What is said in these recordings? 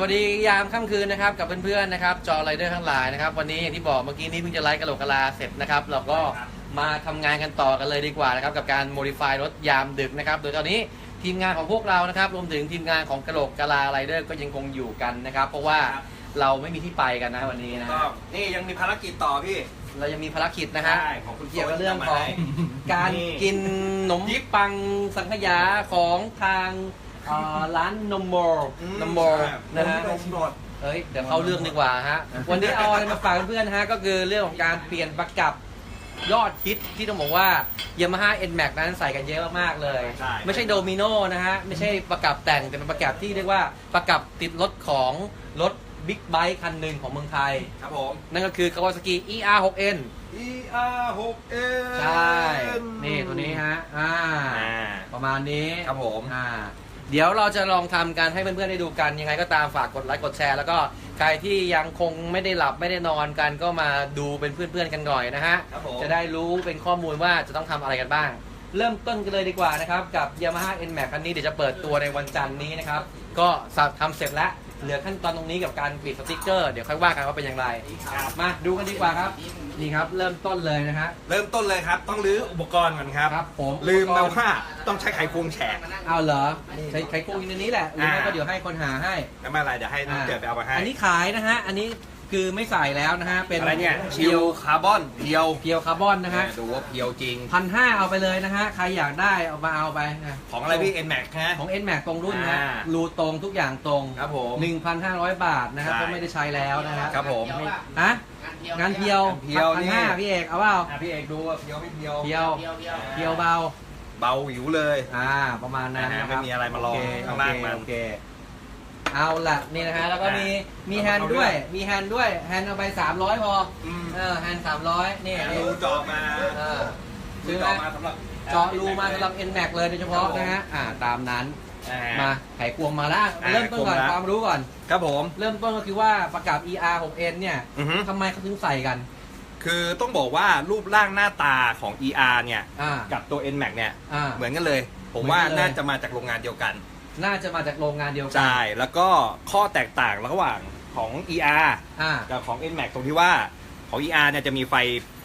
วัสดียามค่ำคืนนะครับกับเพื่อนๆนะครับจอไรเดอร์ทั้งหลายนะครับวันนี้อย่างที่บอกเมื่อกี้นี้เพิ่งจะไลฟ์กะโหลกกะลาเสร็จนะครับเราก็มาทำงานกันต่อกันเลยดีกว่านะครับกับการโมดิฟายรถยามดึกนะครับโดยตอนนี้ทีมงานของพวกเรานะครับรวมถึงทีมงานของกะโหลกกะลาไรเดอร์ก็ยังคงอยู่กันนะครับเพราะว่าเราไม่มีที่ไปกันนะวันนี้นะก็นี่ยังมีภารกิจต่อพี่ เรายังมีภารกิจนะฮะ ใช่ของคุณเกี่ยวกับเรื่องโฟของที่ทำมาให้การนี่ กินขนมปังสังขยาของทางเอ่อร้านนมโมร์นมโมร์นะฮะ นมโดดเอ้ยเดี๋ยวเข้าเรื่องดีกว่าฮะ วันนี้เอาอะไรมาฝากเพื่อนๆฮะ ก็คือเรื่องของการเปลี่ยนประกับยอดฮิตที่ต้องบอกว่า Yamaha NMAX นั้นใส่กันเยอะมากๆเลย ใช่ ไม่ใช่โดมิโนนะฮะ ไม่ใช่ประกับแต่งแต่เป็นประกับที่เรียกว่าประกับติดรถของรถบิ๊กไบค์คันหนึ่งของเมืองไทย ครับผม นั่นก็คือ Kawasaki ER6N ER 6 N ใช่ นี่ตัวนี้ฮะ อ่าอ่าประมาณนี้ครับผม อ่า เดี๋ยวเราจะลองทำการให้เพื่อนๆได้ดูกัน ยังไงก็ตามฝากกดไลค์กดแชร์ แล้วก็ใครที่ยังคงไม่ได้หลับไม่ได้นอนกันก็มาดูเป็นเพื่อนๆกันหน่อยนะฮะ ครับผม จะได้รู้เป็นข้อมูลว่าจะต้องทำอะไรกันบ้าง เริ่มต้นกันเลยดีกว่านะครับ กับ Yamaha NMAX คันนี้เดี๋ยวจะเปิดตัวในวันจันทร์นี้นะครับ ก็สับทำเสร็จแล้ว เหลือขั้นตอนตรงนี้กับการปิดสติกเกอร์ เดี๋ยวค่อยว่ากันว่าเป็นอย่างไรครับมาดูกันดีกว่าครับ นี่ครับ เริ่มต้นเลยนะฮะ เริ่มต้นเลยครับ ต้องรื้ออุปกรณ์ก่อนครับ ครับผมลืมไปว่าต้องใช้ไขควงแฉกเอาเหรอ ใช้ไขควงอยู่ในนี้แหละหรือไม่อ่าก็เดี๋ยวให้คนหาให้ ไม่เป็นไรเดี๋ยวให้น้องเจิดไปเอามาให้ อันนี้ขายนะฮะ อันนี้ คือไม่ใส่แล้วนะฮะ เป็นอะไรเนี่ยเพีชิยวลคาร์บอนเพียวเพียวคาร์บอนนะฮะ ดูว่าเพียวจริงพันห้าเอาไปเลยนะฮะ ใครอยากได้เอามาเอาไปนะของอะไรพี่ N Max ฮะ ของ N Max ตรงรุ่นนะ อ่ารูตรงทุกอย่างตรงครับผม1,500บาทนะครับใช่ ก็ไม่ได้ใช้แล้วนะฮะครับผม ฮะงานเพียวงานเพียวพันนี่ ห้าพี่เอกเอาเปล่าอะพี่เอกดูว่าเพียวไม่เพียว เพียวเพียวเบา เบาหวิวเลย อ่าประมาณนั้นนะคไม่รับมีอะไรมาลองโเคข้างล่างมัน โอเคเอาละนี่นะฮะแล้วก็มีมีแฮนด์ด้วยมีแฮนด์ด้วยแฮนด์เอาไป 300 พออืมเออแฮนด์300 นี่รูเจาะมาเออรูซื้อไหมเจาะมาสำหรับ เจาะรูมาสำหรับ N Max เลยโดยเฉพาะนะฮะอ่าตามนั้นอ่ามาไขควงมาแล้วอ่าเริ่มต้นก่อนไขควงแล้วความรู้ก่อน ครับผม เริ่มต้นก็คือว่าประกับ ER 6N เนี่ยอือฮึ ทำไมเขาถึงใส่กัน คือต้องบอกว่ารูปร่างหน้าตาของ ER เนี่ย อ่ากับตัว N Max เนี่ย อ่า เหมือนกันเลย ผมเหมือนว่ากันเลย น่าจะมาจากโรงงานเดียวกัน น่าจะมาจากโรงงานเดียวกัใช่แล้วก็ข้อแตกต่างระหว่างของ ER อ่า กับของ N Max ตรงที่ว่าของ ER เนี่ยจะมีไฟ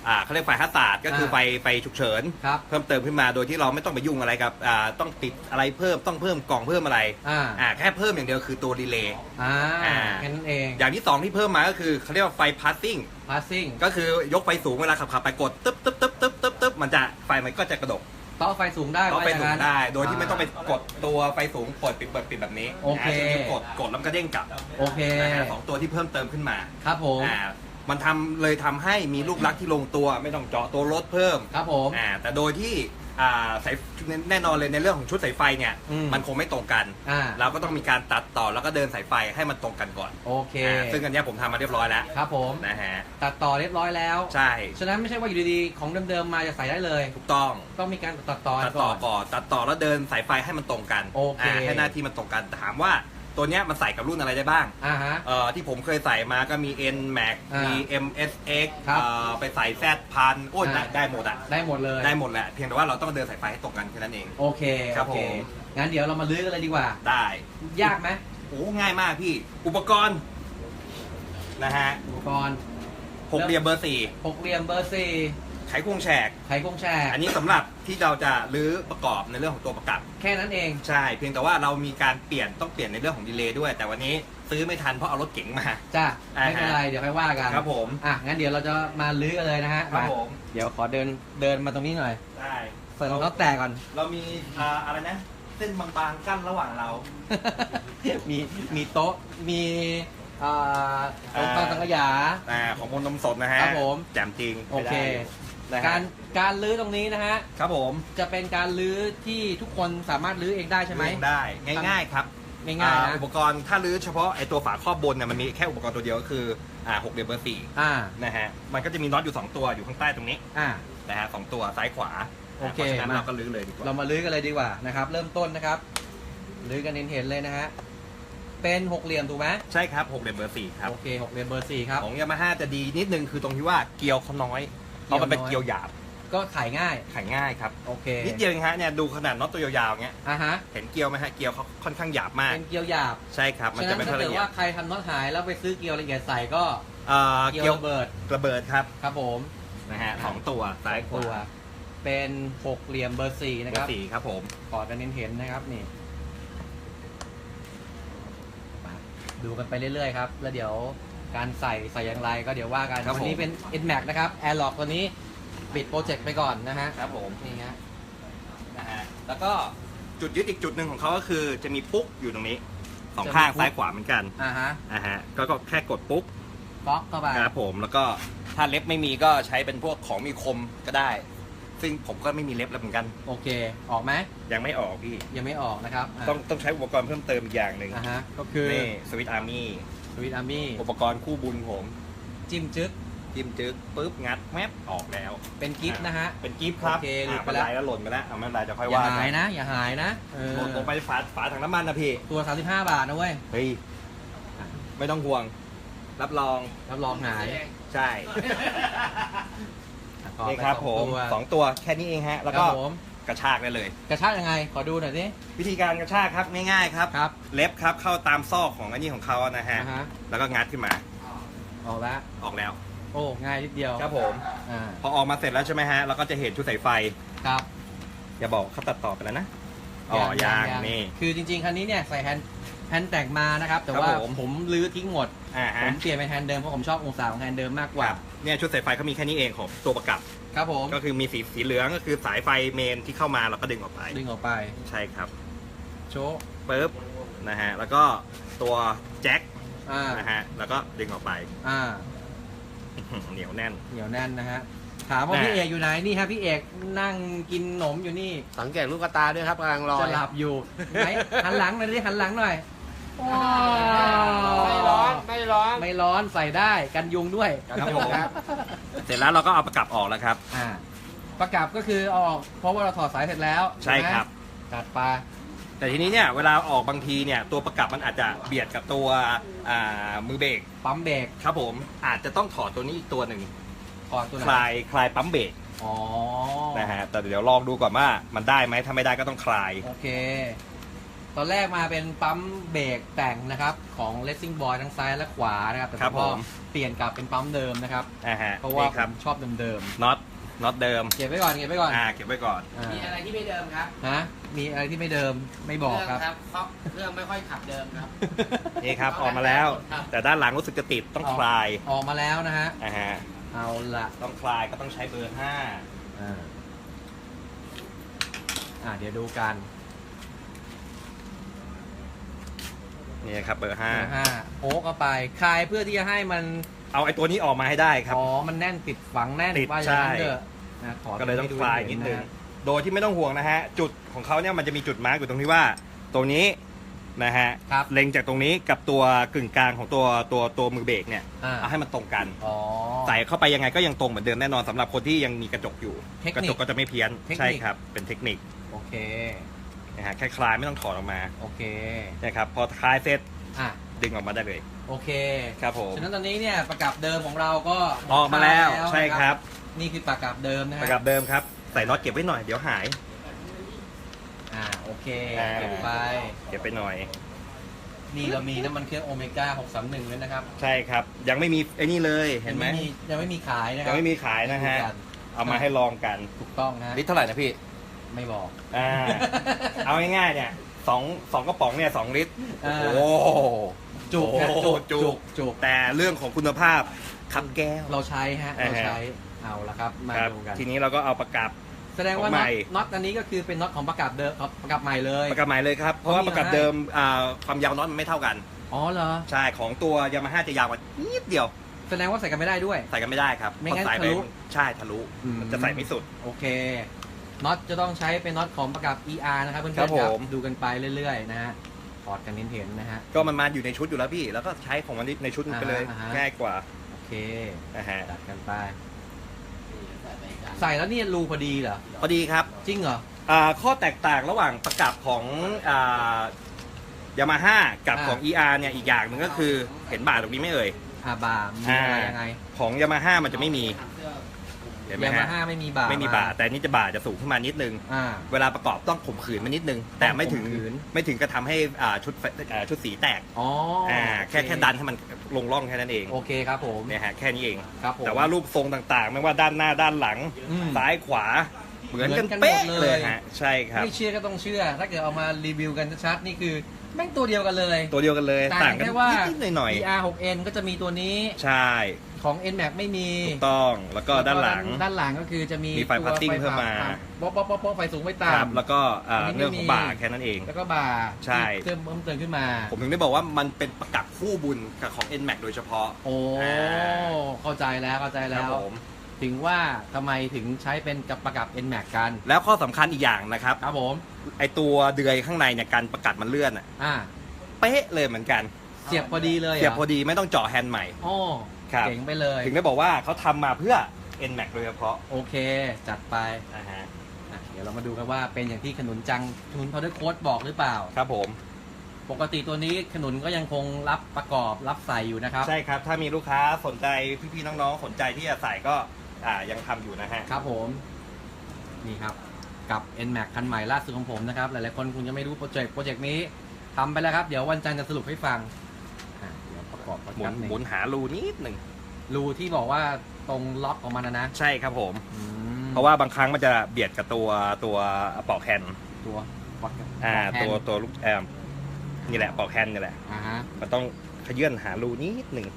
อ่าเขาเรียกไฟฮัสตาร์ดก็คืออ่าไฟไฟฉุกเฉิน ครับ เพิ่มเติมขึ้นมาโดยที่เราไม่ต้องไปยุ่งอะไรกับอ่าต้องติดอะไรเพิ่มต้องเพิ่มกล่องเพิ่มอะไรอ่า อ่าแค่เพิ่มอย่างเดียวคือตัวรีเลย์ อ่าอ่า แค่นั้นเอง อย่างที่สองที่เพิ่มมาก็คือเขาเรียกว่าไฟพาสซิ่ง passing ก็คือยกไฟสูงเวลาขับขับไปกดตึ๊บตึ๊บตึ๊บตึ๊บตึ๊บตึ๊บมันจะไฟมันก็จะกระดก ต่อไฟสูงได้ก็ว่าไฟอย่างสูงนั้นได้ โดยที่ไม่ต้องไปกดตัวไฟสูงเปิดปิดเปิดปิดแบบนี้โอเคนะช่วงนี้กดกดแล้วมันก็เด้งกลับโอเคนะฮะสองตัวที่เพิ่มเติมขึ้นมาครับผมอ่ามันทำเลยทำให้มีรูปลักษณ์ที่ลงตัวไม่ต้องเจาะตัวรถเพิ่มครับผมอ่าแต่โดยที่ อ่าสายแน่นอนเลยในเรื่องของชุดสายไฟเนี่ยอืม มันคงไม่ตรงกัน อ่าเราก็ต้องมีการตัดต่อแล้วก็เดินสายไฟให้มันตรงกันก่อนโอเคอ่าซึ่งอันเนี้ยผมทำมาเรียบร้อยแล้วครับผมนะฮะตัดต่อเรียบร้อยแล้วใช่ฉะนั้นไม่ใช่ว่าอยู่ดีๆของเดิมๆมาจะใส่ได้เลย ถูกต้อง ต้องมีการตัดต่อตัดต่อก่อนตัดต่อแล้วเดินสายไฟให้มันตรงกันโอเคาให้หน้าที่มันตรงกันแต่ถามว่า ตัวเนี้ยมันใส่กับรุ่นอะไรได้บ้างอ่าฮะ เอ่อที่ผมเคยใส่มาก็มี N Max อ่ามีมี MSX ครับเอ่อไปใส่ Z พันโอ้ยอ่าได้ได้หมดอะได้หมดเลยได้หมดแหละ เพียงแต่ว่าเราต้องเดินสายไฟให้ตรงกันแค่นั้นเอง โอเคครับโอเคผม งั้นเดี๋ยวเรามาลื้อกันเลยดีกว่า ได้ยากไหมโอ้ง่ายมากพี่ อุปกรณ์นะฮะอุปกรณ์หกเหลี่ยมเบอร์สี่หกเหลี่ยมเบอร์สี่ไขควงแฉก ไขควงแช่อันนี้สำหรับที่เราจะรื้อประกอบในเรื่องของตัวประกับ แค่นั้นเอง ใช่ เพียงแต่ว่าเรามีการเปลี่ยนต้องเปลี่ยนในเรื่องของดีเลย์ด้วย แต่วันนี้ซื้อไม่ทันเพราะเอารถเก๋งมา จ้ะ อ่าฮะ ไม่เป็นไร เดี๋ยวค่อยว่ากันครับผม อะ งั้นเดี๋ยวเราจะมาลื้อกันเลยนะฮะครับาผม เดี๋ยวขอเดินเดินมาตรงนี้หน่อยได้ ใส่รองเท้าแตะก่อน เรามีอ่าอะไรนะ เส้นบางๆกั้นระหว่างเรา มีมีโต๊ะ มีอ่าโต๊ะอ่าตั้งสังขยา อ่าของมนต์นมสดนะฮะครับผม แจ่มจริงโอเค นะฮะการการลื้อตรงนี้นะฮะครับผมจะเป็นการลื้อที่ทุกคนสามารถลื้อเองได้ใช่ไหมเลี้ยงได้ง่าย ๆ ครับง่ายๆอ่นะอุปกรณ์ถ้ารื้อเฉพาะไอตัวฝาครอบบนเนี่ยมันมีแค่อุปกรณ์ตัวเดียวก็คืออ่าหกเหลี่ยมเบอร์สี่อ่านะฮะมันก็จะมีน็อตอยู่สองตัวอยู่ข้างใต้ตรงนี้อ่า นะฮะสองตัวซ้ายขวาโอเคพราะฉะนั้นมา เราก็รื้อเลยดีกว่าเรามาลื้อกันเลยดีกว่านะครับ เริ่มต้นนะครับลื้อกันเห็นๆเลยนะฮะเป็นหกเหลี่ยมถูกไหมใช่ครับหกเหลี่ยมเบอร์สี่ครับ โอเคหกเหลี่ยมเบอร์สี่ครับ ของยามาฮ่าจะดีนิดนึงคือตรงที่ว่าเกลียวเขาน้อยเพ ราะมันเป็นเกลีเกลียยววน้อยหยาบก็ขายง่าย ขายง่ายครับ โอเคนิดเดียวเองฮะเนี่ยดูขนาดน็อตตัวยาวๆเงี้ยอะฮะ เห็นเกลียวไหมฮะเกลียวเขาค่อนข้างหยาบมาก เป็นเกลียวหยาบ ใช่ครับ มันฉะจะนั้นไม่ค่ถ้าอยเกิละดเอียดว่าใครทำน็อตหายแล้วไปซื้อเกลียวละเอียดใส่ก็เอ่อเกลีเกยลียววระเบิด ระเบิดครับ ครับผม นะฮะสองตัวซ้ายขตัววาเป็นหกเหลี่ยมเบอร์สี่นะเบคอรับร์สี่ครับผมกอดกันเห็นๆนะครับนี่ดูกันไปเรื่อยๆครับ แล้วเดี๋ยว การใส่ใส่อย่างไรก็เดี๋ยวว่ากัน ครับวันี้ผมเป็น Nmax นะครับ Airlock ตัวนี้ปิดโปรเจกต์ไปก่อนนะฮะครับผมนี่ฮะนะฮะแล้วก็ จุดยึดอีกจุดหนึ่งของเขาก็คือจะมีปุ๊กอยู่ตรงนี้สองจะมีข้างปุ๊กซ้ายขวาเหมือนกันอ่าฮะอ่าฮะก็ก็แค่กดปุ๊กก๊อกเข้าไปครับผมแล้วก็ถ้าเล็บไม่มีก็ใช้เป็นพวกของมีคมก็ได้ ซึ่งผมก็ไม่มีเล็บแล้วเหมือนกัน โอเค ออกไหมยังไม่ออกพี่ ยังไม่ออกนะครับะต้องต้องใช้อุปกรณ์เพิ่มเติมอีกอย่างหนึ่งอ่าฮะก็คือ นี่สวิตอาร์มี่ สวิตอาร์มี่อุปกรณ์คู่บุญผม จิ้มจึ๊กจิ้มจึ๊กปุ๊บงัดแมปออกแล้ว เป็นกิฟต์นะฮะ เป็นกิฟต์ครับโอเคหลุดอะไปแล้วม่เป็นรแล้วหล่นไปแล้วอะไม่เป็นไรจะค่อยอย่าว่าหายกันนะ อย่าหายนะเออหล่นลงไปฝาฝาถังน้ำมันนะพี่ ตัว 35 บาทนะเว้ย เฮ้ย ไม่ต้องห่วง รับรองรับรองหาย ใช่ต่อไปนี่ครับสผองมตัวสองตัวแค่นี้เองฮะ แล้วคก็รับผม กระชากได้เลย กระชากยังไง ขอดูหน่อยสิ วิธีการกระชากครับง่ายๆครับ ครับ เล็บครับเข้าตามซอกของอันนี้ของเขานะฮะ อ่าฮะ แล้วก็งัดขึ้นมาออกแล้ว ออกแล้ว โอ้ ง่ายนิดเดียวครับผม อ่า พอออกมาเสร็จแล้วใช่ไหมฮะเราก็จะเห็นชุดสายไฟ ครับอย่าบอกเขาตัดต่อไปแล้วนะอ๋อยางนี่ คือจริงๆ คันนี้เนี่ยใส่แฮนด์แฮนด์แต่งมานะครับ แต่ครับว่าผม ผมลื้อทิ้งหมด อ่าผฮะมเปลี่ยนเป็นแฮนด์เดิมเพราะผมชอบองศาของแฮนด์เดิมมากกว่า เนี่ยชุดสายไฟเขามีแค่นี้เองของตัวประกับ ครับผม ก็คือมีสีสีเหลืองก็คือสายไฟเมนที่เข้ามาเราก็ดึงออกไป ดึงออกไป ใช่ครับ โชว์ปึ๊บนะฮะแล้วก็ตัวแจ็คอ่านะฮะแล้วก็ดึงออกไป อ่าอื้อหือเหนียวแน่น เหนียวแน่นนะฮะ ถามว่าแน่พี่เอกอยู่ไหนนี่ฮะพี่เอกนั่งกินขนมอยู่นี่ สังเกตลูกตาด้วยครับกำลังรอจะหลับอยู่ ไหนหันหลังหน่อยดิหันหลังหน่อย ไม่ร้อน ไม่ร้อน ไม่ร้อนใส่ได้กันยุงด้วยครับผม เสร็จแล้วเราก็เอาประกับออกแล้วครับ อ่าประกับก็คือเอาออกเพราะว่าเราถอดสายเสร็จแล้วใช่ครับตัดไปแต่ทีนี้เนี่ยเวลาออกบางทีเนี่ยตัวประกับมันอาจจะเบียดกับตัวอ่ามือเบรกปั๊มเบรกครับผมอาจจะต้องถอดตัวนี้อีกตัวหนึ่งถอดตัวไหนคลายคลายปั๊มเบรกอ๋อนะฮะแต่เดี๋ยวลองดูก่อนว่ามันได้ไหมถ้าไม่ได้ก็ต้องคลายโอเค ตอนแรกมาเป็นปั๊มเบรกแต่งนะครับของ Racing Boy ทั้งซ้ายและขวานะครับ แต่ครับพอผม เปลี่ยนกลับเป็นปั๊มเดิมนะครับนะฮะเพราะว่านี่ครับผมชอบเดิมน็อตน็อตเดิม ๆเก็บไว้ก่อนเก็บไว้ก่อนอ่าเก็บไว้ก่อน อ่ามีอะไรที่ไม่เดิมครับฮะมีอะไรที่ไม่เดิมไม่บอกครับ เครื่องเพราะเครื่องไม่ค่อยขับเดิมครับ นี่ครับ ออกมาแล้ว ครับ แต่ด้านหลังรู้สึกจะติดต้องคลายออกมาแล้วนะฮะนะฮะเอาละต้องคลายก็ต้องใช้เบอร์ห้า อ่าอ่าเดี๋ยวดูกัน นี่ครับเบอร์ห้าเบอร์ห้าโอ๊กเอาไปคลายเพื่อที่จะให้มันเอาไอ้ตัวนี้ออกมาให้ได้ครับ อ๋อ มันแน่นติดฝังแน่นติดว่าอย่างนั้นใช่ เถอะนะขอก็เลยต้องให้คลายนิดนึงะโดยที่ไม่ต้องห่วงนะฮะ จุดของเขาเนี่ยมันจะมีจุดมาร์กอยู่ตรงที่ว่า ตรงนี้นะฮะครับเล็งจากตรงนี้กับตัวกึ่งกลางของตัวตัวตัวมือเบรกเนี่ยอ่าเอาให้มันตรงกัน อ๋อ ใส่เข้าไปยังไงก็ยังตรงเหมือนเดิมแน่นอนสำหรับคนที่ยังมีกระจกอยู่ เทคนิคกระจกก็จะไม่เพี้ยนเทคนิค ใช่ครับเป็นเทคนิค โอเค นะฮะแค่คลายไม่ต้องถอดออกมาโอเคนะครับพอคลายเสร็จอะดึงออกมาได้เลย โอเคครับผมฉะนั้นตอนนี้เนี่ยประกับเดิมของเราก็ออกมาแล้วนะใช่ครับ นี่คือประกับเดิมนะประฮะกับเดิมครับใส่น็อตเก็บไว้หน่อยเดี๋ยวหายอ่าโอเคอ่าเก็บไปเก็บไปหน่อยนี่เรามีน้ำมันเครื่องโอเมก้า631ด้วยนะครับ ใช่ครับ ยังไม่มีไอ้นี่เลยเห็นไหมยังยังไม่มีขายนะคยัรับงไม่มีขายนะฮะดูกัเอามาให้ลองกันถูกต้องนะลิตรเท่าไหร่นะพี่ ไม่บอก อ่า เอาง่ายๆเนี่ยสองสองกระป๋องเนี่ยสองลิตรอ่าโอ้โหจุกโอ้นะโหจุกจุจุกกจุกแต่เรื่องของคุณภาพคับแก้ว เราใช้ฮะ อ่าเราฮะใช้เอาละครับ มาครับดูกัน ทีนี้เราก็เอาประกับ แสดงว่าของใหน็อม่ตน็อตอันนี้ก็คือเป็นน็อตของประกับเดิมของประกับใหม่เลย ประกับใหม่เลยครับ เพราะว่าเขามีประกับมาให้เดิมอ่าความยาวน็อตมันไม่เท่ากัน อ๋อเหรอ ใช่ ของตัวยามาฮ่าจะยาวกว่านิดเดียว แสดงว่าใส่กันไม่ได้ด้วย ใส่กันไม่ได้ครับไม่งั้นเพราะใส่ปทะลุใช่ทะลุ อืม มันจะใส่ไม่สุด โอเค น็อตจะต้องใช้เป็นน็อตของประกับ ER นะครับเพื่อนๆครับผม ดูกันไปเรื่อยๆนะฮะถอดกันเห็นๆนะฮะ ก็มันมาอยู่ในชุดอยู่แล้วพี่ แล้วก็ใช้ของมันในชุดมันไปเลย อ่าฮะง่ายกว่าโอเคนะฮะตัดกันไป ใส่แล้วเนี่ยรูพอดีเหรอ พอดีครับจริงเหรอ อ่าข้อแตกต่างระหว่างประกับของอ่ายามาฮ่ากับอ่า ของ ER เนี่ยอีกอย่างหนึ่งก็คือเห็นบ่าตรงนี้ไหม่เอ่ยอาบามีอะไรยังไง ของยามาฮ่ามันจะไม่มี เห็นไหมยามาฮะฮ่าไม่มีบ่าไม่มีบ่า แต่อันนี่จะบ่าจะสูงขึ้นมานิดนึง อ่า เวลาประกอบต้องข่มขืนมานิดนึง แต่ไม่ถึงข่มขืน ไม่ถึงกระทำให้อ่าชุดไฟอ่าชุดสีแตกอ๋ออ่าโอเแค่แค่ดันให้มันลงร่องแค่นั้นเองโอเคครับผม เนี่ยฮะแค่นี้เอง ครับผม แต่ว่ารูปทรงต่างๆ ไม่ว่าด้านหน้าด้านหลัง อืม ซ้ายขวา เหมือนกันเหมือนกันเป๊ะหมดเลเลย ยฮะใช่ครับ ไม่เชื่อก็ต้องเชื่อ ถ้าเกิดเอามารีวิวกันชัดๆนี่คือแม่งตัวเดียวกันเลยตัวเดียวกันเลยต่าต่างงกันแค่ว่า นิดๆหน่อย PR 6N ก็จะมีตัวนี้ ๆใช่ ของ NMAX ไม่มีถูกต้องแล้วก็ด้านหลัง ด้านหลังก็คือจะมีมีไฟตัวพาสติ้งเพิ่มมา ป๊อปป๊อปป๊อปป๊อปไฟสูงไฟครับต่ำแล้วก็อ่าอันนี้ไม่เรื่องของมีบ่าแค่นั้นเอง แล้วก็บ่าใช่ ที่เพิ่มเพิ่มเติมขึ้นมา ผมถึงได้บอกว่ามันเป็นประกับคู่บุญกับของ NMAX โดยเฉพาะ โอ้อ่า เข้าใจแล้วเข้าใจคแล้รับว ผมถึงว่าทำไมถึงใช้เป็นกับประกับ NMAX กัน แล้วข้อสำคัญอีกอย่างนะครับ ครับผมไอตัวเดือยข้างในเนี่ยการประกัดมันเลื่อนอะอ่าเป๊ะเลยเหมือนกัน เสียบพอดีเลยหรเสียบพอดีไม่ต้องเจาะแฮนด์ใหม่ โอ้ ครับ เจ๋งไปเลย ถึงได้บอกว่าเขาทำมาเพื่อ NMAX โดยเฉพาะโอเคจัดไปนะฮะอะเดี๋ยวเรามาดูกันว่าเป็นอย่างที่ขนุนจังขนุนพาวเดอร์โค้ดบอกหรือเปล่า ครับผม ปกติตัวนี้ขนุนก็ยังคงรับประกอบรับใส่อยู่นะครับ ใช่ครับ ถ้ามีลูกค้าสนใจพี่ๆน้องๆสนใจที่จะใส่ก็อ่ายังทำอยู่นะฮะ ครับผม นี่ครับ กับ NMAX คันใหม่ล่าสุดของผมนะครับ หลายๆคนคงจะไม่รู้โปรเจกต์โปรเจกต์นี้ทำไปแล้วครับ เดี๋ยววันจันทร์จะสรุปให้ฟังอะเดี๋ยว ประกอบประหมุกันบหมุนหารูนิดหนึ่งรูที่บอกว่าตรงล็อกของมันนะนะใช่ครับผม อืมเพราะว่าบางครั้งมันจะเบียดกับตัวตัวปลอกแฮนด์ตัววัดกับอ่าแฮนด์ตัวตัวลูกแอมนี่แหละปลอกแฮนด์นี่แหละ อ่าฮะมันต้องขยื่นหารูนิดหนึ่ง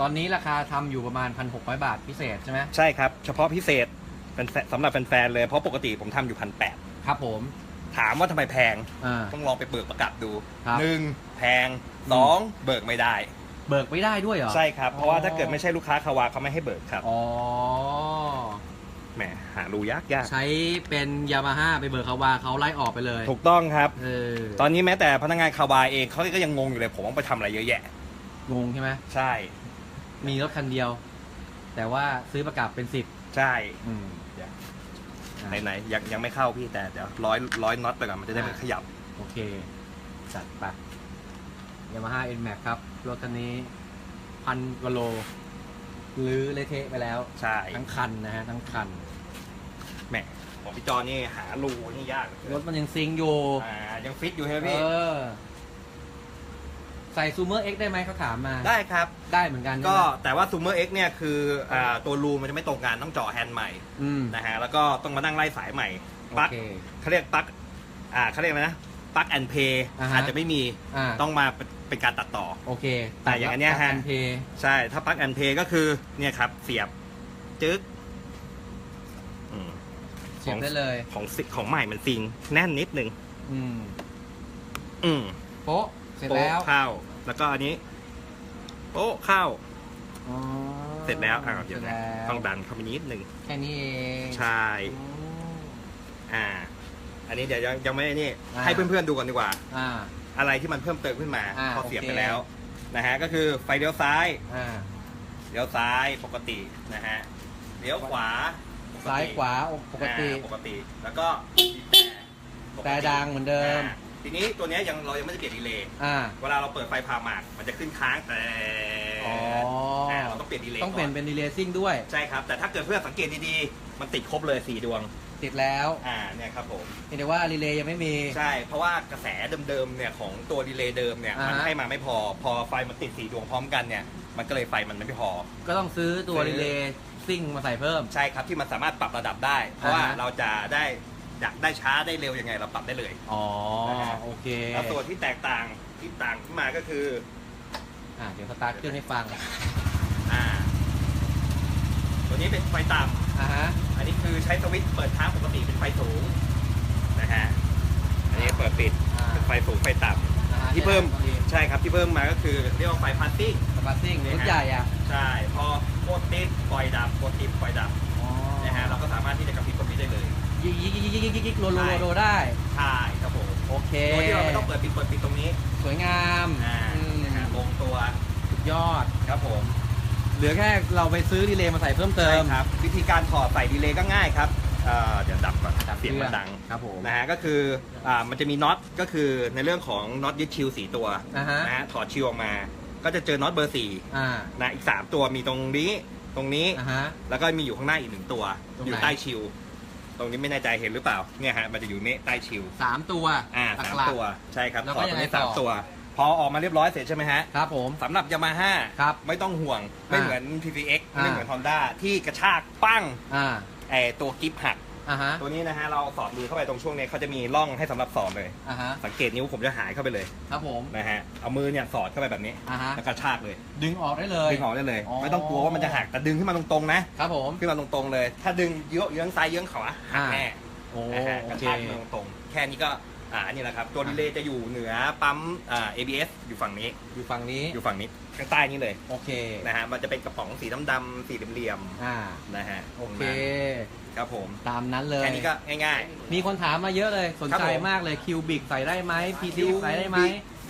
ตอนนี้ราคาทำอยู่ประมาณ 1,600 บาทพิเศษใช่ไหมใช่ครับ เฉพาะพิเศษเป็นสำหรับแฟนๆเลยเพราะปกติผมทำอยู่พันแปดครับผม ถามว่าทำไมแพง อ่า ต้องลองไปเบิกประกับดูครับ หนึ่งแพงสองเบิกไม่ได้ เบิกไม่ได้ด้วยเหรอ ใช่ครับ เพราะว่าอ๋อถ้าเกิดไม่ใช่ลูกค้าคาวาเขาไม่ให้เบิกครับ อ๋อ แหมหารูยากยากใช้เป็นยามาฮ่าไปเบิกคาวาเขาไล่ออกไปเลยถูกต้องครับ เออตอนนี้แม้แต่พนักงานคาวาเองเขาก็ยังงงอยู่เลยผมต้องไปทำอะไรเยอะแยะ งงใช่ไหมใช่ มีรถคันเดียว แต่ว่าซื้อประกับเป็นสิบใช่ อืม ไหนๆยังยังไม่เข้าพี่แต่เดี๋ยวร้อยร้อยน็อตไปก่อนมันจะได้ไม่ขยับ โอเค จัดไปยามาฮ่าเอ็นแม็กครับ รถคันนี้พันกว่าโลหรือเละเทะไปแล้ว ใช่ทั้งคันนะฮะ ทั้งคัน แหมของพี่จอนี่หารูนี่ยากเหลือเกินรถมันยังซิงอยู่อ่ายังฟิตอยู่ใช่ไหมเอพี่อ ใส่ซูเมอร์เอ็กได้ไหมเขาถามมาได้ครับ ได้เหมือนกันก็ใช่ไหมแต่ว่า Zoomer X เนี่ยคืออ่าตัวรูมันจะไม่ตรงกันต้องเจาะแฮนด์ใหม่อืม นะฮะแล้วก็ต้องมานั่งไล่สายใหม่โอปลั๊กเคเขาเรียกปลั๊กอ่าเขาเรียกอะไรนะปลั๊กแอนเพย์อ่าฮะอาจจะไม่มีอ่า ต้องมาเป็นเป็นการตัดต่อ โอเคแต่อย่างอันเนี้ยฮะ เพย์ใช่ ถ้าปลั๊กแอนเพย์ก็คือเนี่ยครับ เสียบ จึ๊กอืมเสียบได้เลยของสิของใหม่มันซิงแน่นนิดนึง อืมอืมโป๊ะ เสร็จแล้ว โป๊ะเข้าแล้วก็อันนี้โป๊ะเข้าอ๋อเสร็จแล้วอ้าวเดี๋ยวสร็จนะแล้วต้องดันเข้าไปนิดนึงแค่นี้เองใช่อืม อ่า อันนี้เดี๋ยวยังยังไม่นี่ อ่า ให้เพื่อนๆดูก่อนดีกว่า อ่า อะไรที่มันเพิ่มเติมขึ้นมา อ่าพอเสียบโอเค ไปแล้ว นะฮะ ก็คือไฟเลี้ยวซ้าย อ่า เลี้ยวซ้ายปกตินะฮะ เลี้ยวขวาปกติซ้ายขวาปกติ อ่าปกติ แล้วก็ปกติแต่ดังเหมือนเดิม อ่า ทีนี้ตัวเนี้ยยังเรายังไม่ได้เปลี่ยนดีเลย์อ่า เวลาเราเปิดไฟพาหมาก มันจะขึ้นค้างแต่อ๋ออ่าเราต้องเปลี่ยนดีเลย์ต้องเปลี่ยนก่เป็นดีเลย์ซิ่งด้วย ใช่ครับ แต่ถ้าเกิดเพื่อนสังเกตดีๆ มันติดครบเลยสี่ดวง ติดแล้วอ่าเนี่ยครับผม เห็นแต่ว่ารีเลย์ยังไม่มี ใช่ เพราะว่ากระแสเดิมๆเนี่ยของตัวดีเลย์เดิมเนี่ยอ่าฮะมันให้มาไม่พอ พอไฟมันติดสี่ดวงพร้อมกันเนี่ย มันก็เลยไฟมันไม่พอ ก็ต้องซื้อตัวซื้อ รีเลย์ซิ่งมาใส่เพิ่ม ใช่ครับที่มันสามารถปรับระดับได้ เพราะว่าอ่าฮะ เราจะได้ อยากได้ช้าได้เร็วยังไงเราปรับได้เลย อ๋อนะฮะโอเคแล้วตัวที่แตกต่างที่ต่างขึ้นมาก็คือ อ่าเดี๋ยวสตาร์ทเครื่องให้ฟัง อ่า ตัวนี้เป็นไฟต่ำอ่าฮะอันนี้คือใช้สวิตช์เปิดค้างปกติเป็นไฟสูงนะฮะอันนี้เปิดปิดอ่าเป็นไฟสูงไฟต่ำอ่าฮะที่เพิ่มตัวนี้ใช่ครับที่เพิ่มมาก็คือเรียกว่าไฟพาสติ้งสปาร์ซิ่งรถใหญ่อะ ใช่พอกดติดปล่อยดับกดติดปล่อยดับอ๋อนะฮะเราก็สามารถที่จะกระพริบกระพริบได้เลย ยิกยิกยิกยิกยิกยิกยิกโลโลโลได้ ใช่ครับผมโอเค โดยที่เราไม่ต้องเปิดปิดเปิดปิดตรงนี้สวยงามอ่าอืมนะฮะลงตัวสุดยอด ครับผมเหลือแค่เราไปซื้อดีเลย์มาใส่เพิ่มเติใช่มครับ วิธีการถอดใส่ดีเลย์ก็ง่ายครับเอ่อเดี๋ยวดับก่อนดับเสียงมันดัง ครับผมนะฮะก็คืออ่ามันจะมีน็อตก็คือในเรื่องของน็อตยึดชิลสี่ตัวอ่าฮะนะฮะถอดชิลออกมา ก็จะเจอน็อตเบอร์สี่อ่านะอีกสามตัวมีตรงนี้ ตรงนี้อ่าฮะ แล้วก็มีอยู่ข้างหน้าอีกหนึ่งตัว ตรงไหน อยู่ใต้ชิล ตรงนี้ไม่แน่ใจเห็นหรือเปล่าเนี่ยฮะมันจะอยู่นี่ใต้ชิลสามตัวอ่าหสามลักๆ ตัวใช่ครับแล้วขก็อตรงนี้ยังไงต่สาอมตัว พอออกมาเรียบร้อยเสร็จใช่ไหมฮะครับผม สำหรับยามาฮ่าครับไม่ต้องห่วง ไม่อ่าเหมือน PPX อ่าไม่เหมือน Honda ที่กระชากปั้งอ่า ไอตัวกิฟหัก อ่าฮะตัวนี้นะฮะเราสอดมือเข้าไปตรงช่วงนี้เขาจะมีร่องให้สำหรับสอดเลย อ่าฮะสังเกตนิ้วผมจะหายเข้าไปเลยครับผม นะฮะเอามือเนี่ยสอดเข้าไปแบบนี้อ่าฮะ แล้วกระชากเลยดึงออกได้เลย ดึงออกได้เลย อ๋อ ไม่ต้องกลัวว่ามันจะหักแต่ดึงขึ้นมาตรงๆนะครับผม ขึ้นมาตรงๆเลย ถ้าดึงเยื้อเยื้องซ้ายเยื้องขวาหักแน่ โอ้นะฮะกโอระเค ชากขึ้นมาตรงๆ แค่นี้ก็ อ่า นี่แหละครับ ตัวดีเลย์จะอยู่เหนือปั๊ม อ่า ABS อยู่ฝั่งนี้ อยู่ฝั่งนี้ อยู่ฝั่งนี้ ข้างใต้นี้เลยโอเคนะฮะมันจะเป็นกระป๋องสีดำๆสีเหลี่ยมอ่าๆนะฮะโอเค ครับผมตามนั้นเลย แค่นี้ก็ง่าย มีคนถามมาเยอะเลยสนครับใจผม มากเลยคิวบิกใส่ได้ไหมพีซีใส่ได้ไหม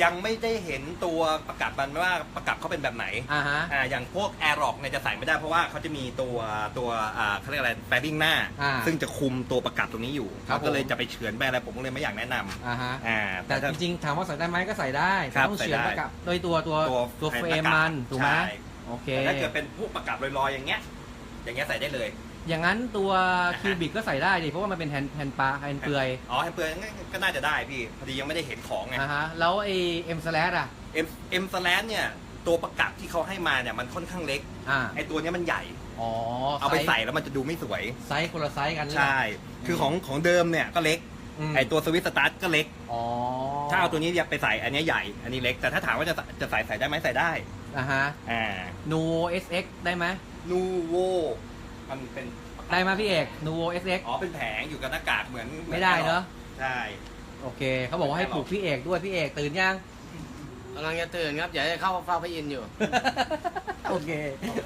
ยังไม่ได้เห็นตัวประกับมันว่าประกับเขาเป็นแบบไหนอ่าฮะ อ่าอย่างพวก a i r o c เนี่ยจะใส่ไม่ได้เพราะว่าเขาจะมีตัวตัวอ่าเขาเรียกอะไรแฟบิ้งหน้า อ่าซึ่งจะคุมตัวประกับตรงนี้อยู่ครับก็เลยผมจะไปเฉือนไปอะไรผมก็เลยไม่อยากแนะนำอ่าฮะ อ่าแต่ถ้า จริงๆ ถามว่าใส่ได้ไหมก็ใส่ได้ครับต้องใส่เฉียนได้ประกับโดยตัวตัวตัวตัวเฟรมประกับมันถูกไหมใช่โอเคแต่ถ้าเกิดเป็นพวกประกับลอยๆอย่างเงี้ย อย่างเงี้ยใส่ได้เลย อย่างนั้นตัวอ่าฮะคิวบิกก็ใส่ได้ดิเพราะว่ามันเป็นแฮนด์แฮนด์ปลาแฮนด์เปลือยอ๋อให้เปลือยงั้นก็น่าจะได้พี่ พอดียังไม่ได้เห็นของไงอ่าฮะแล้วไอเอ็มสแลอะ M M slash เนี่ย ตัวประกับที่เขาให้มาเนี่ยมันค่อนข้างเล็ก อ่าไอตัวเนี้ยมันใหญ่ อ๋อเอาไปซส์ใส่แล้วมันจะดูไม่สวย ไซส์คนละไซส์กันใช่ คือของของเดิมเนี่ยก็เล็ก มไอตัวสวิตสตาร์ทก็เล็ก อ๋อถ้าเอาตัวนี้ไปใส่อันเนี้ยใหญ่ อันนี้เล็ก แต่ถ้าถามว่าจะใส่จะใส่ใส่ได้ไหมใส่ได้อ่าฮะอ่า นูเอสเอ็กได้ไหมนูโว มันเป็นได้ไหมพี่เอกนูเอสเอ็กอ๋อเป็นแผงอยู่กับหน้ากากเหมือนไม่ได้เนอะใช่โอเคเขาบอกว่าให้ปลุกพี่เอกด้วยพี่เอกตื่นยังกำลังจะตื่นครับอย่าให้เข้าเฝ้าพระอินทร์อยู่ โอเค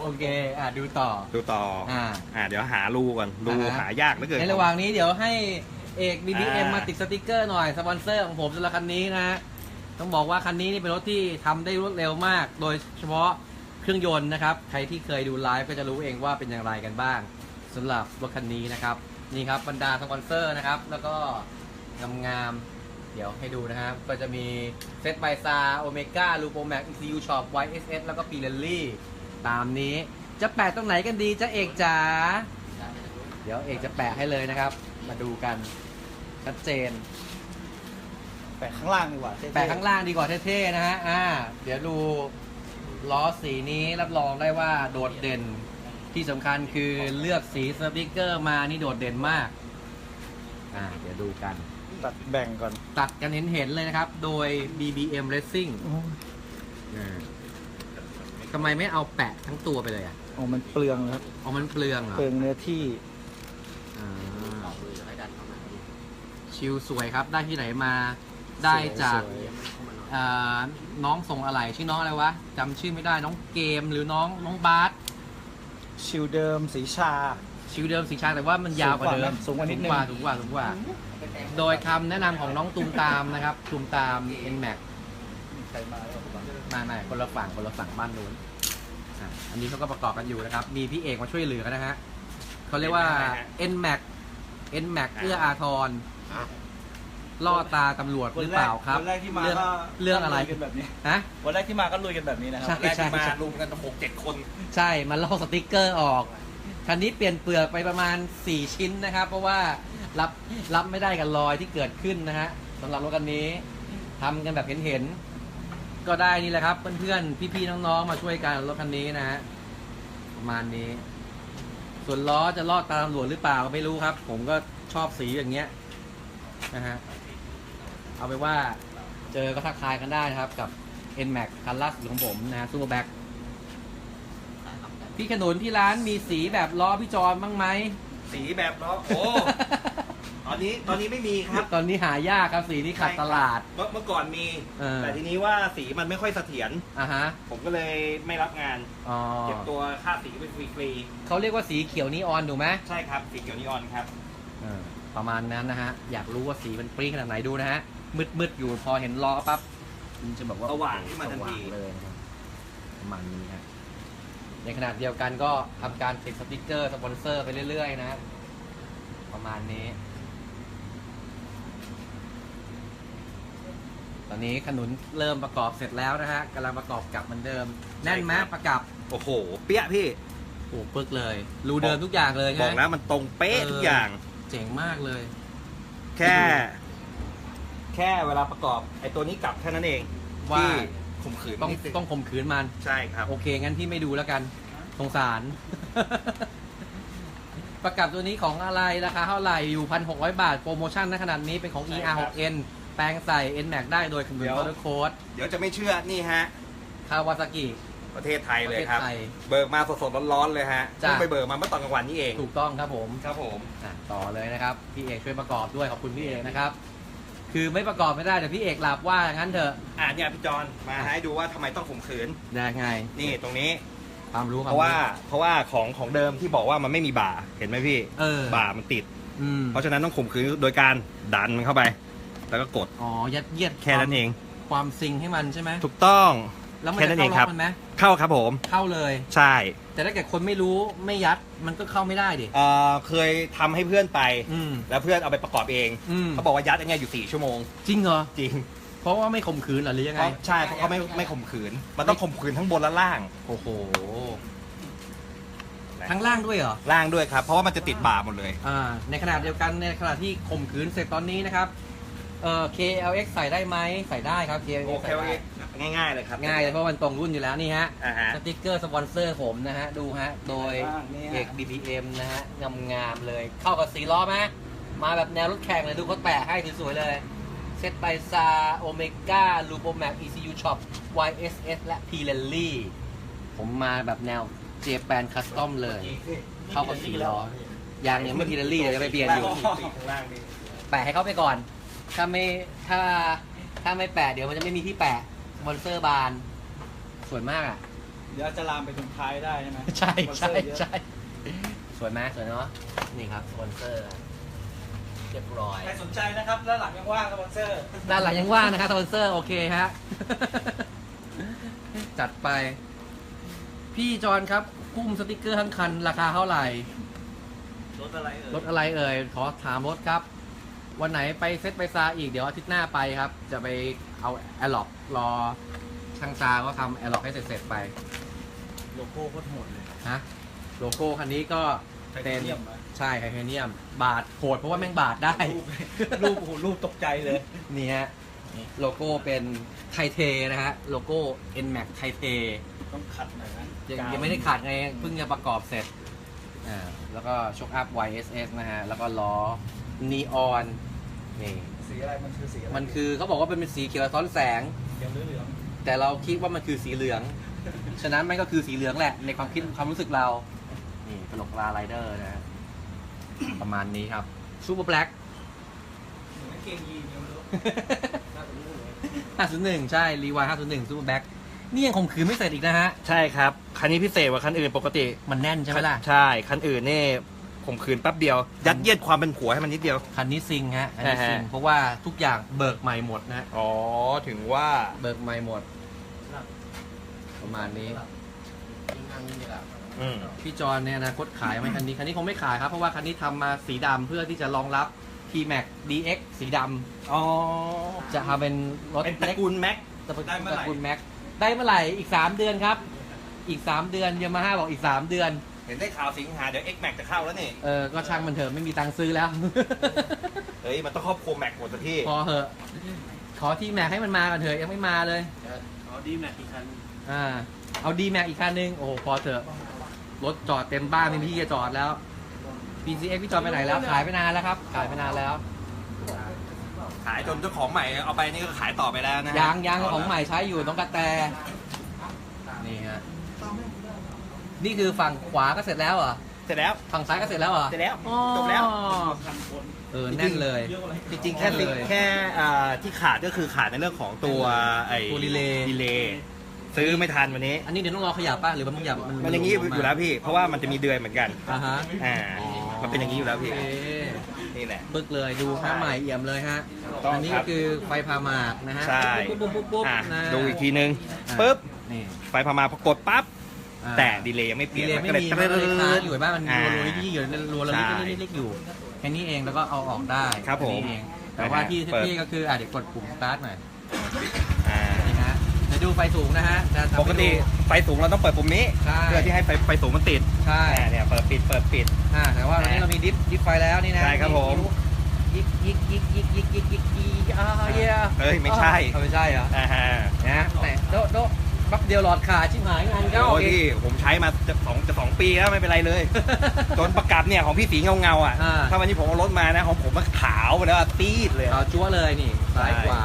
โอเค อะดูต่อ ดูต่อ อ่า อ่า เดี๋ยวหารูก่อน รูอ่าฮะหายากเหลือเกิน ในระหว่างนี้เดี๋ยวให้เอก BBM อ่ามมาติดสติกเกอร์หน่อย สปอนเซอร์ของผมสำหรับคันนี้นะฮะต้องบอกว่าคันนี้นี่เป็นรถที่ทำได้รวดเร็วมาก โดยเฉพาะเค รื่องยนต์นะครับ ใครที่เคยดูไลฟ์ก็จะรู้เองว่าเป็นอย่างไรกันบ้างสำหรับรถคันนี้นะครับ นี่ครับบรรดาสปอนเซอร์นะครับ แล้วก็งามๆเดี๋ยวให้ดูนะครับ ก็จะมีเซตไบซาโอเมก้าลูโปแม็กอีซียูช็อป YSS แล้วก็ปีเรลลี่ตามนี้จะแปะตรงไหนกันดีจะเอกจ๋าเดี๋ยวเอกจะแปะให้เลยนะครับ มาดูกันชัดเจน แปะข้างล่างดีกว่าเท่ๆแปะข้างล่างดีกว่าเท่ๆนะฮะอ่า เดี๋ยวดู ล้อสีนี้รับรองได้ว่าโดดเด่นที่สำคัญคือเลือกสีสติกเกอร์มานี่โดดเด่นมาก อ่า เดี๋ยวดูกัน ตัดแบ่งก่อน ตัดกันเห็นๆเลยนะครับ โดย BBM Racing อ่าทำไมไม่เอาแปะทั้งตัวไปเลยอะโอ้มันเปลืองครับอ๋อมันเปลืองเหรอ เปลืองเนื้อที่อ่าชิลสวยครับ ได้ที่ไหนมา ได้จากสวยอ่าน้องส่งอะไรชื่อน้องอะไรวะจำชื่อไม่ได้น้องเกมหรือน้องน้องบาสชิลเดิมสีชา ชื่อเดิมสีชาแต่ว่ามันยาวกว่าเดิมสูงกว่านิดนึง สูงกว่าสูงกว่า โดยคำแนะนำของน้องตูมตามนะครับตูมตาม n m a x มาใหม่คนละฝั่งคนละฝั่งบ้านนู้นอะอันนี้เขาก็ประกอบกันอยู่นะครับ มีพี่เอกมาช่วยเหลือนะฮะเขาเรียกว่า n m a x n m a x เอื้ออาทร ล่อตาตำรวจหรือเปล่าครับวันแรกที่มาเรื่องก็เรื่องอะไรลุยกันแบบนี้ ฮะ วันแรกที่มาก็ลุยกันแบบนี้นะคใช่รับแรกที่มารุมกันหกเจ็ดคน ใช่ มันลอกสติกเกอร์ออก คันนี้เปลี่ยนเปลือกไปประมาณ 4 ชิ้นนะครับ เพราะว่ารับรับไม่ได้กับรอยที่เกิดขึ้นนะฮะสำหรับรถคันนี้ทำกันแบบเห็นๆ ก็ได้นี่แหละครับ เพื่อนๆ พี่ๆ น้องๆ มาช่วยกันรถคันนี้นะฮะ ประมาณนี้ ส่วนล้อจะลอดตามตำรวจหรือเปล่าก็ไม่รู้ครับ ผมก็ชอบสีอย่างเงี้ยนะฮะ เอาไปนว่าเจอก็ทักทายกันได้นะครับ กับ NMAX คันล่าสุดของผมนะฮะซูเปอร์แบ็คพี่ขนุนที่ร้านมีสีแบบล้อพี่จอนบ้างไหม สีแบบล้อโอ้ ตอนนี้ตอนนี้ไม่มีครับตอนนี้หายากครับสีนี้ขาดตลาด เมื่อเมื่อก่อนมี เออ แต่ทีนี้ว่าสีมันไม่ค่อยเสถียรอะฮะผมก็เลยไม่รับงาน อ๋อเก็บตัวค่าสีไปฟรีเขาเรียกว่าสีเขียวนีออนถูกไหมๆใช่ครับสีเขียวนีออนครับ เออประมาณนั้นนะฮะ อยากรู้ว่าสีมันปริ้งขนาดไหนดูนะฮะ มืดมืดๆอยู่พอเห็นล้อปั๊บมันจะบอกว่าสว่างขึ้นมาทันที สว่งเลยนะครับประมาณนี้ฮะในขณะเดียวกันก็ทำการติดสติกเกอร์สปอนเซอร์ไปเรื่อยๆนะฮะประมาณนี้ ตอนนี้ขนุนเริ่มประกอบเสร็จแล้วนะฮะกำลังประกอบกลับเหมือนเดิม แน่นไหมใช่ครับ ประกับโอ้โห เปี้ยพี่ โอ้ปึกเลย รูเดิมทุกอย่างเลยบอกไงแล้วมันตรงเป๊ะเออ ทุกอย่าง เจ๋งมากเลย แค่ แค่เวลาประกอบไอ้ตัวนี้กลับแค่นั้นเองว่า ที่ข่มขืนต้องนิดนึต้องข่มขืนมัน ใช่ครับ โอเค งั้นพี่ไม่ดูแล้วกัน สงสาร ประกับตัวนี้ของอะไรราคาเท่าไหร่ อยู่พันหกร้อยบาท โปรโมชั่นณขนาดนี้เป็นของ ใช่ครับ ER6N แปลงใส่ NMAX ได้โดยคำนวณเดี๋ยวคอร์ดโค้ดเดี๋ยวจะไม่เชื่อนี่ฮะ คาวาซากิ ประเทศไทยเลยครับ ประเทศไทยเบิกมาสดๆร้อนๆเลยฮะจ้ะ เพิ่งไปเบิกมาเมื่อตอนกลางวันนี้เอง ถูกต้องครับผม ครับผม อะต่อเลยนะครับ พี่เอกช่วยประกอบด้วย ขอบคุณพี่เอกนะครับ คือไม่ประกอบไม่ได้แต่พี่เอกหลับว่างั้นเถอะอ่าเนี่ยพี่จอนมาให้ดูว่าทำไมต้องข่มขืน ได้ไงนี่ตรงนี้ ความรู้คเพวามราะว่าเพราะว่าของของเดิมที่บอกว่ามันไม่มีบ่าเห็นไหมพี่เออ บ่ามันติด อืมเพราะฉะนั้นต้องข่มขืนโดยการดันมันเข้าไป แล้วก็กดอ๋อยัดเยียดแค่นั้นเอง ความซิงให้มันใช่ไหมถูกต้อง แล้วมันแค่จะนั้นเอเข้างล็ครัอบ กมันไหม เข้าครับผม เข้าเลย ใช่แต่ถ้าเกิดคนไม่รู้ไม่ยัดมันก็เข้าไม่ได้ดิ เอ่อเคยทำให้เพื่อนไป อืม แล้วเพื่อนเอาไปประกอบเอง อืม เขาบอกว่ายัดอันเนี้ยอยู่สี่ชั่วโมง จริงเหรอ จริงเพราะว่าไม่ข่มขืนเหรอหรือยังเพไงราะใช่เพราะเขาไม่ไม่ข่มขืน มันต้องข่มขืนทั้งบนและล่าง โอ้โห ทั้งล่างด้วยเหรอ ล่างด้วยครับ เพราะว่ามันจะติดบ่าหมดเลย อ่า ในขณะเดียวกันในขณะที่ข่มขืนเสร็จตอนนี้นะครับ เอ่อ KLX ใส่ได้ไหมใส่ได้ครับ KLX โอเคใส่โอได้เคง่ายๆเลยครับ ง่ายเลยเพราะมันตรงรุ่นอยู่แล้วนี่ฮะอ่าฮะ สติกเกอร์สปอนเซอร์ผมนะฮะ ดูฮะ โดยบ้างเนี่ยเอก BPM นะฮะงามๆเลย เข้ากับสีล้อไหมมาแบบแนวรถแข่งเลยดูเขาแปะให้สวยๆเลย เซตไปซาโอเมก้าลูโบแม ECU Shop YSS และ p r a l l y ผมมาแบบแนวเจแปนคัสตอมเลย เข้ากับสีล้อยางยังไม่ p r a l l y เดี๋ยวจะไปเปลี่ยนอยู่ ข้างล่างนี่แปะให้เขาไปก่อน ถ้าไม่ถ้าถ้าไม่แปะเดี๋ยวมันจะไม่มีที่แปะสปอนเซอร์บานสวยมากอะ เดี๋ยวจะลามไปถึงท้ายได้ใช่ไหมใช่สปอนเซใช่อร์เยอะใช่สวยไหมสวยเนาะนี่ครับสปอนเซอร์เรียบร้อย ใครสนใจนะครับด้านหลังยังว่างสปอนเซอร์ ด้านหลังยังว่างนะครับสปอนเซอร์โอเคฮะ จัดไป พี่จอนครับพุ่มสติกเกอร์ทั้งคัน ราคาเท่าไหร่ รถอะไรเอ่ย รถอะไรเอ่ย ขอถามรถครับ วันไหนไปเซตไปซาอีกเดี๋ยวอาทิตย์หน้าไปครับ จะไปเอาแอร์ล็อกรอช่างซาก็ทำแอร์ล็อกให้เสร็จๆไป โลโก้โคตรโหดเลยฮะโลโก้คันนี้ก็ไทเป็นเทเนียมอะใช่ไทเทเนียม บาทโหดเพราะว่าแม่งบาทได้รูปโอ้โหรูปตกใจเลย นี่ฮะโลโก้เป็นไทเทนะฮะโลโก้ NMAX ไทเท ต้องขัดหน่อยนะยังกาวยังไม่ได้ขาดไงเพิ่งจะประกอบเสร็จอ่าแล้วก็ช็อคอัพ YSS นะฮะ แล้วก็ล้อนีออน นี่สีอะไรมันคือสีอะไรมันคือเขาบอกว่าเป็นสีเขียวซ้อนแสง เขียวหรือเหลืองแต่เราคิดว่ามันคือสีเหลือง ฉะนั้นมันก็คือสีเหลืองแหละ ในความคิดความรู้สึกเรา นี่ตลกลาไรเดอร์นะฮะประมาณนี้ครับซูเปอร์แบล็กเหมือนกางเกงยีนยังไม่รู้น่าจะรู้เลย 501 ใช่รีวาย501ซูเปอร์แบล็กนี่ยังข่มขืนไม่เสร็จอีกนะฮะ ใช่ครับ คันนี้พิเศษกว่าคันอื่นปกติ มันแน่นใช่ไหมล่ะ ใช่ คันอื่นนี่ ข่มขืนแป๊บเดียว ยัดเยียดความเป็นผัวให้มันนิดเดียว คันนี้ซิงฮะอันนี้ซิง อ่าฮะ เพราะว่าทุกอย่างเบิกใหม่หมดนะฮะอ๋อ ถึงว่า เบิกใหม่หมด ประมาณนี้ อืม พี่จอนในอนาคตขายไหมคันนี้ คันนี้คงไม่ขายครับ เพราะว่าคันนี้ทำมาสีดำเพื่อที่จะรองรับ T-Max DX สีดำอ๋อ จะทำเป็นรถเป็นตระเล็ก กูลแม็ก ตระกูลได้เมื่อไหร่ ตระกูลแม็กได้เมื่อไหร่อีก 3 เดือนครับ อีก 3 เดือนยามาฮ่าบอกอีก 3 เดือนเห็นได้ข่าวสิงหาเดี๋ยว X Max จะเข้าแล้วนี่ เออ ก็ช่างมันเถอะไม่มีตังค์ซื้อแล้ว เฮ้ย มันต้องครอบครัวแม็กหมดสักที่ พอเหอะ ขอที่แม็กให้มันมากันเถอะยังไม่มาเลย อ๋อดีแม็กอีกคันอ่า เอาดีแม็กอีกคันนึง โอ้โหพอเถอะ รถจอดเต็มบ้านไม่มีที่จะจอดแล้ว PCX พี่จอดไปไหนแล้ว ขายไปนานแล้วครับ ขายไปนานแล้ว ขายจนเจ้าของใหม่เอาไปนี่ก็ขายต่อไปแล้วนะฮะยางยางของใหม่ใช้อยู่ต้องกระแต นี่ฮะ นี่คือฝั่งขวาก็เสร็จแล้วเหรอเสร็จแล้วฝั่งซ้ายก็เสร็จแล้วเหรอเสร็จแล้วอ๋อจบแล้วคันคนเออแน่นเลยเยอะอะไรจริงๆแค่เลยแค่อ่าที่ขาดก็คือขาดในเรื่องของตัวไอ้ตัว relay ดีเลย์ซื้อไม่ทันวันนี้ อันนี้เดี๋ยวต้องรอขยับป่ะหรือว่ามันขยับมันอย่างนี้อยู่แล้วพี่เพราะว่ามันจะมีเดือยเหมือนกันอ่าฮะอ่ามันเป็นอย่างนี้อยู่แล้วพี่โอเคนี่แหละบึกเลยดูฮะใหม่เอี่ยมเลยฮะต้องอันนี้ครัก็บ คือไฟพาหมากนะฮะใช่ปุ๊บปุ๊บปุ๊บปุ๊บอะนะดูอีกทีนึงอะปุ๊บ นี่ไฟพามาพอกดปั๊บอ่า แต่ดีเลย์ยังไม่เปดีลี่ยนเลยไม่มีมันก็เลยค้างอยู่บ้านมันอ่ารัวๆนี่อยู่รัวๆแล้วนี่ก็ใช่เล็กๆอยู่แค่นี้เองแล้วก็เอาออกได้ครับผม แนี้เองแต่ว่าที่เปิดที่ก็คืออะเดี๋ยวกดปุ่มสตาร์ทหน่อยอ่านี่ฮะเดี๋ยวดูไฟสูงนะฮะจะทำให้ปกติดูไฟสูงเราต้องเปิดปุ่มนี้ ใช่ เพื่อที่ให้ไฟไฟสูงมันติดใช่อ่าเนี่ยเปิดปิดเปิดปิด อ่าแต่ว่าตอนนี้เรามีดิฟดิฟไฟแล้วนี่นะใช่ครับผมยิกยิกยิกยิกยิกยิกยิกยิกอ่าเย้เอ้ยไม่ใช่ อ่าไม่ใช่เหรอ อ่าฮะนะแต่โดะโดะ บักเดียวหลอดขาดชิบหายงานเข้าโอ้ยอีกพี่ผมใช้มาจะสองจะสองปีแล้วไม่เป็นไรเลย จนประกับเนี่ยของพี่สีเงาเงาๆอะอ่า ถ้าวันนี้ผมเอารถมานะของผมมันขาวไปแล้วอะตีดเลยเอาจั่วเลยนี่ซ้ายใช่ขวา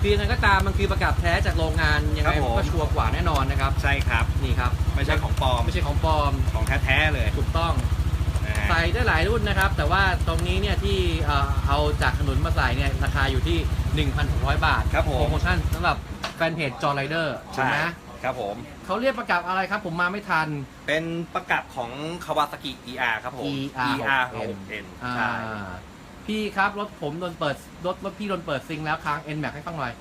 คือยังไงก็ตามมันคือประกาศแท้จากโรงงานยังไงครับผม ก็ชัวร์กว่าแน่นอนนะครับใช่ครับ นี่ครับไม่ใช่ของปลอมไม่ใช่ของปลอมของแท้ๆเลยถูกต้องนะฮะใส่ได้หลายรุ่นนะครับ แต่ว่าตรงนี้เนี่ยที่เอ่อเอาจากขนุนมาใส่เนี่ยราคาอยู่ที่ 1,600 บาทครับผมโปรโมชั่นสำหรับแฟนเพจจอไรเดอร์ใช่ใช่ไหม ครับผมเขาเรียกประกาศอะไรครับ ผมมาไม่ทัน เป็นประกับของคาวาซากิ ER ครับผม ER ER 6N 6N อ่าใช่พี่ครับรถผมโดนเปิดรถรถพี่โดนเปิดซิงแล้วค้าง N Max ให้ฟังหน่อย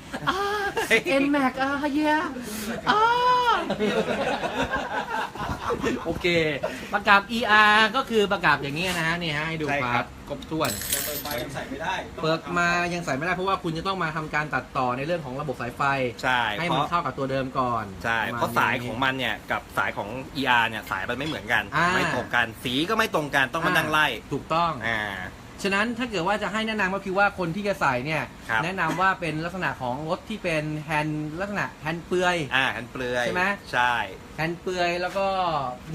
N Max อะเฮียอ่าโอเค ประกาศ ER ก็คือประกาศอย่างนี้นะฮะนี่ฮะให้ดูใช่คครัรับ บครบถ้วนเปิดมายังใส่ไม่ได้เปิดมายังใส่ไม่ได้เพราะว่าคุณจะต้องมาทำการตัดต่อในเรื่องของระบบสายไฟ ใช่ให้เพมันราะเข้ากับตัวเดิมก่อนใช่ปมณ เพราะสายของนี้มันเนี่ยกับสายของ ER เนี่ยสายมันไม่เหมือนกัน อ่า ไม่ตรงกันสีก็ไม่ตรงกันต้องมานั่งไล่ถูกต้อง อ่า ฉะนั้นถ้าเกิดว่าจะให้แนะนำก็คือว่าคนที่จะใส่เนี่ย ครับ แนะนำว่าเป็นลักษณะของรถที่เป็นแฮนด์ลักษณะแฮนด์เปลือย อ่าหันเปลือยใช่ไหม ใช่ แฮนด์เปลือยแล้วก็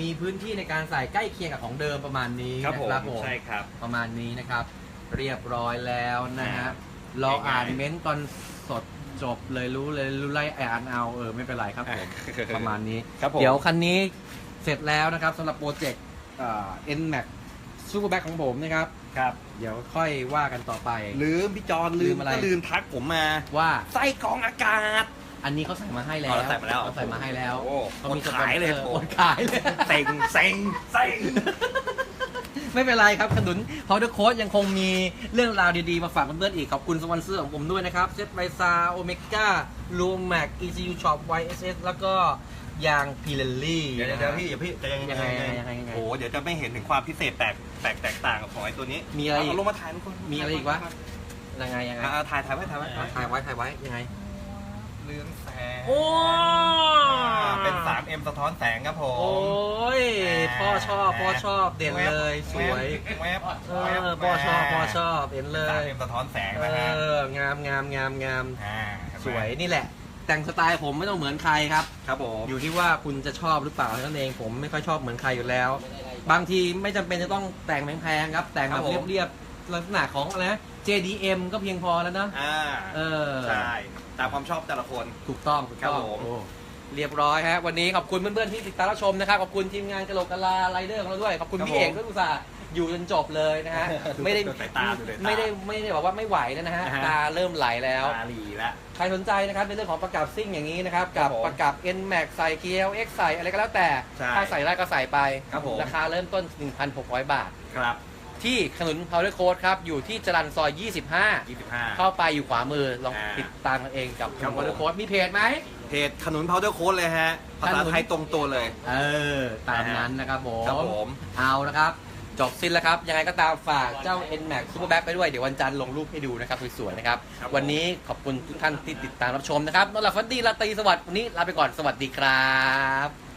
มีพื้นที่ในการใส่ใกล้เคียงกับของเดิมประมาณนี้ครับนะผมครับผมใช่ครับ ประมาณนี้นะครับ เรียบร้อยแล้วนะฮะอ่าเราอ่านง่ายๆเม้นต์ตอนสดจบเลยรู้เลยรู้ไล่อ่านเอาเออไม่เป็นไรครับผมประมาณนี้ ครับผม เดี๋ยวคันนี้เสร็จแล้วนะครับสำหรับโปรเจกต์เอ่ อ NMAX Superback ของผมนะครับ ครับ เดี๋ยวค่อยว่ากันต่อไป ลืมพี่จอนลืลืมมอะไร ก็ลืมทักผมมาว่าไส้กรองอากาศ อันนี้เขาใส่มาให้แล้วอ๋อเราใส่มาแล้วเขาใส่มาให้แล้วโอ้เขามีอดขายเลยสปอนโอ้เซอร์อดขายเลย เซ็งเซ็งเซ็ง ไม่เป็นไรครับขนุนพาวเดอร์โค้ดยังคงมีเรื่องราวดีๆ มาฝากเพื่อนๆอีก ขอบคุณสปอนเซอร์ของผมด้วยนะครับ เซตไบซาโอเมก้าลูแม็ก ECU Shop YSS แล้วก็ ยางพิเลลี่ เดี๋ยวเดี๋ยวพี่อย่าพี่จะยังยังไงยังไงยังไงโอ้โหเดี๋ยวจะไม่เห็นถึงความพิเศษแตกแตกแตกต่างกับของไอ้ตัวนี้มีอะไรอีก เาลงมาถ่ายทุกคนมีอะไรอีกวะยังไงยังไงอ่าถ่ายถ่ายไว้ถ่ายไว้ถ่ายไว้ถ่ายไว้ถ่ายไว้ยังไงเรืองแสงโอ้อ่าเป็น 3M สะท้อนแสงครับผมโอ้ยพ่อชอบพ่อชอบเด่นเลยสวยแวบเออพ่อชอบพ่อชอบเด่นเลย 3M สะท้อนแสงเอนะฮะองามงามงามงามอ่าสวยนี่แหละ แต่งสไตล์ผมไม่ต้องเหมือนใครครับ ครับผมอยู่ที่ว่าคุณจะชอบหรือเปล่าเท่านั้นเองผมไม่ค่อยชอบเหมือนใครอยู่แล้ว บางทีไม่จำเป็นจะต้องแต่งแพงๆครับ แต่งแบบเรียบๆลักษณะของอะไรนะ JDM ก็เพียงพอแล้วนะอ่าเออใช่ตามความชอบแต่ละคนถูกต้องถูกต้องครับผมโอ้เรียบร้อยฮะวันนี้ขอบคุณเพื่อนๆที่ติดตามรับชมนะครับขอบคุณทีมงานกะโหลกกะลาไรเดอร์ของเราด้วยขอบคุณพี่เอกด้วยอุตส่าห์ อยู่จนจบเลยนะฮะไม่ได้ดูสายตาดูสายตา ไม่ได้ไม่ได้บอกว่าไม่ไหวแล้วนะฮะอ่าฮะ ตาเริ่มไหลแล้วตาหลีแล้ว ใครสนใจนะครับในเรื่องของประกับซิ่งอย่างนี้นะครับครักับบผมประกับ N Max ใส่ GLX ใส่อะไรก็แล้วแต่ ใช่ถ้าใส่ได้ก็ใส่ไปครับผมราคาเริ่มต้น 1,600 บาท ครับ ที่ขนุน Powder Code ครับ อยู่ที่จรันซอย 25 25เข้าไปอยู่ขวามือลองอ่าติดตามกันเองกับครับผม Powder Code มีเพจไหม เพจขนุนพาวเดอร์โค้ดเลยฮะ ภาษาไทยตรงตัวเลย เออ ตามนั้นนะครับผม ครับผม เอานะครับ จบสิ้นแล้วครับ ยังไงก็ตามฝากเจ้า N Max Superback ไปด้วย เดี๋ยววันจันทร์ลงรูปให้ดูนะครับสวยๆนะครับครับผมวันนี้ขอบคุณทุกท่านที่ติดตามรับชมนะครับนอนหลับฝันดีราตรีสวัสดิ์วันนี้ลาไปก่อนสวัสดีครับ